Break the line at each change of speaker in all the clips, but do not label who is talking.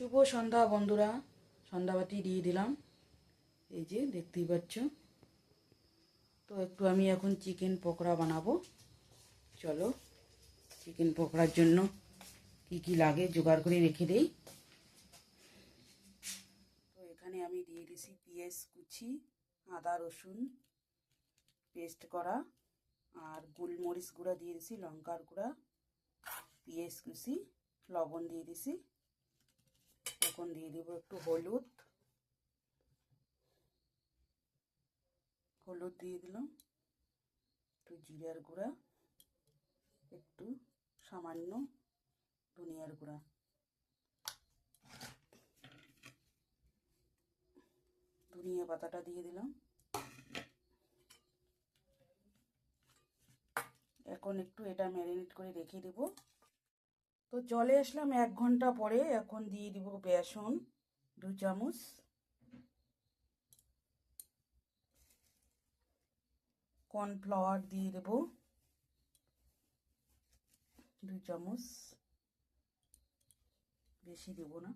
শুভ সন্ধ্যা বন্ধুরা। সন্ধ্যাবাতি দিয়ে দিলাম। এই যে দেখতেই পাচ্ছ। তো একটু আমি এখন চিকেন পকোড়া বানাবো। চলো, চিকেন পকোড়ার জন্য কি কি লাগে জোগাড় করে রেখে দেই। তো এখানে আমি দিয়ে দিছি পেঁয়াজ কুচি, আদা, রসুন পেস্ট করা আর গোলমরিচ গুঁড়া দিয়ে দিছি, লঙ্কার গুঁড়া, পেঁয়াজ কুচি, লবণ দিয়ে দিছি। এখন দিয়ে দেবো একটু হলুদ। হলুদ দিয়ে দিলাম। একটু জিরার গুঁড়া, একটু সামান্য ধনিয়ার গুঁড়া। ধনিয়া পাতাটা দিয়ে দিলাম। এখন একটু এটা ম্যারিনেট করে রেখে দেব। তো চলে আসলাম এক ঘণ্টা পরে, এখন দিয়ে দিব বেসন, দু চামচ। কর্নফ্লাওয়ার দিয়ে দেব, দু চামচ। বেশি দেব না।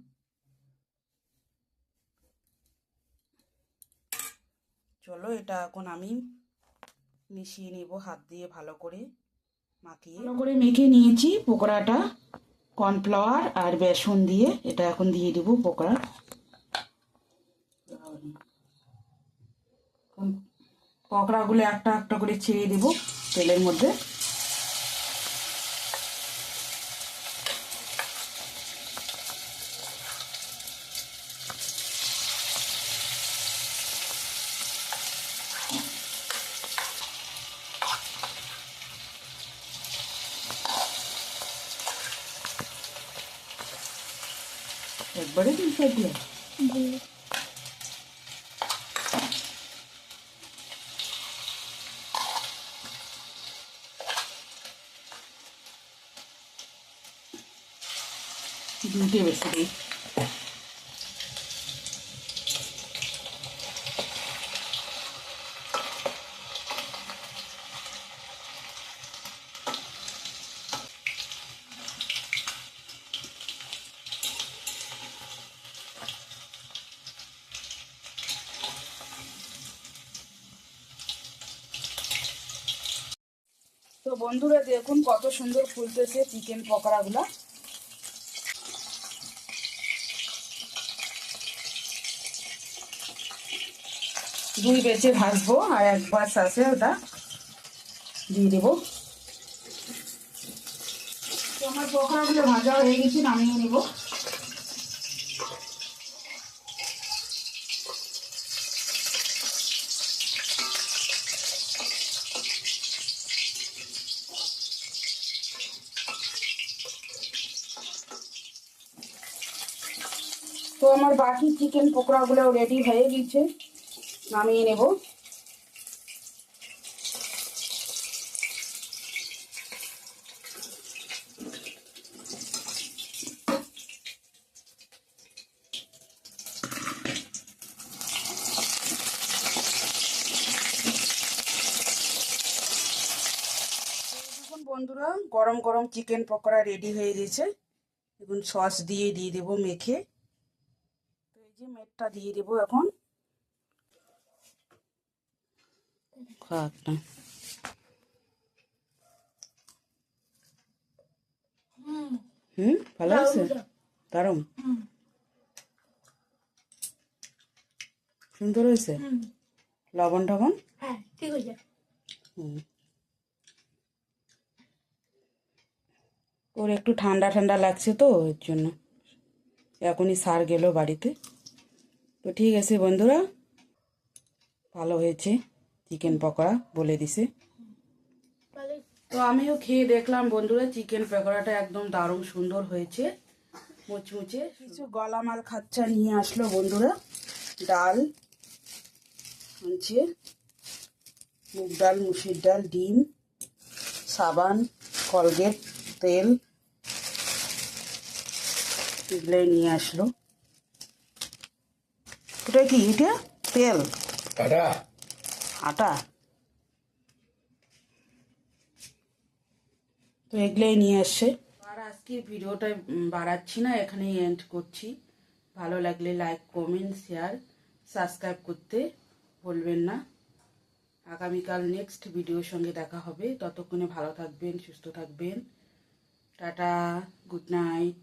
চলো এটা এখন আমি মিশিয়ে নেব, হাত দিয়ে ভালো করে মাখিয়ে। ভালো করে মেখে নিয়েছি পকোড়াটা। কর্নফ্লাওয়ার আর বেসন দিয়ে এটা এখন দিয়ে দেবো পকোড়া পকোড়াগুলো একটা একটা করে ছেড়ে দেবো তেলের মধ্যে। একবারে দিতে দিয়ে দুটে বেশি দিই তো বন্ধুরা, দেখুন কত সুন্দর ফুলতেছে চিকেন পকোড়াগুলো। দুই বেঁচে ভাজবো আর এক বাস আছে ওটা। দিয়ে দেবো। আমার পকোড়াগুলো ভাজা হয়ে গেছে, নামিয়ে নেব। তো আমার বাকি চিকেন পকোড়াগুলো রেডি হয়ে গেছে। নামিয়ে নেব। বন্ধুরা, গরম গরম চিকেন পকোড়া রেডি হয়ে গেছে। এখন সস দিয়ে দিয়ে দেবো মেখে। যে মেটটা দিয়ে দেবো এখন। হুম ভালো আছে দারুণ? সুন্দর হয়েছে? লবণ টবণ?
হ্যাঁ ঠিক হয়েছে।
হুম। ওর একটু ঠান্ডা ঠান্ডা লাগছে তো এর জন্য। এখনই সার গেল বাড়িতে। তো ঠিক আছে বন্ধুরা, ভালো হয়েছে চিকেন পকোড়া বলে দিছে। তো আমিও খেয়ে দেখলাম বন্ধুরা, চিকেন পকোড়াটা একদম দারুণ সুন্দর হয়েছে, মুচমুচে। কিছু গলামাল খাচ্চা নিয়ে আসলো বন্ধুরা, ডাল, হচ্ছে মুগ ডাল, মুসুর ডাল, ডিম, সাবান, কলগেট, তেল, এগুলোই নিয়ে আসলো। এটা কি এটা তেল।
আটা।
আটা? তো এগুলোই নিয়ে আসছে। আর আজকে ভিডিওটা বাড়াচ্ছি না এখানেই এন্ড করছি। ভালো লাগলে লাইক কমেন্ট শেয়ার সাবস্ক্রাইব করতে বলবেন না। আগামীকাল নেক্সট ভিডিওর সঙ্গে দেখা হবে। ততক্ষণে ভালো থাকবেন সুস্থ থাকবেন। Tata good night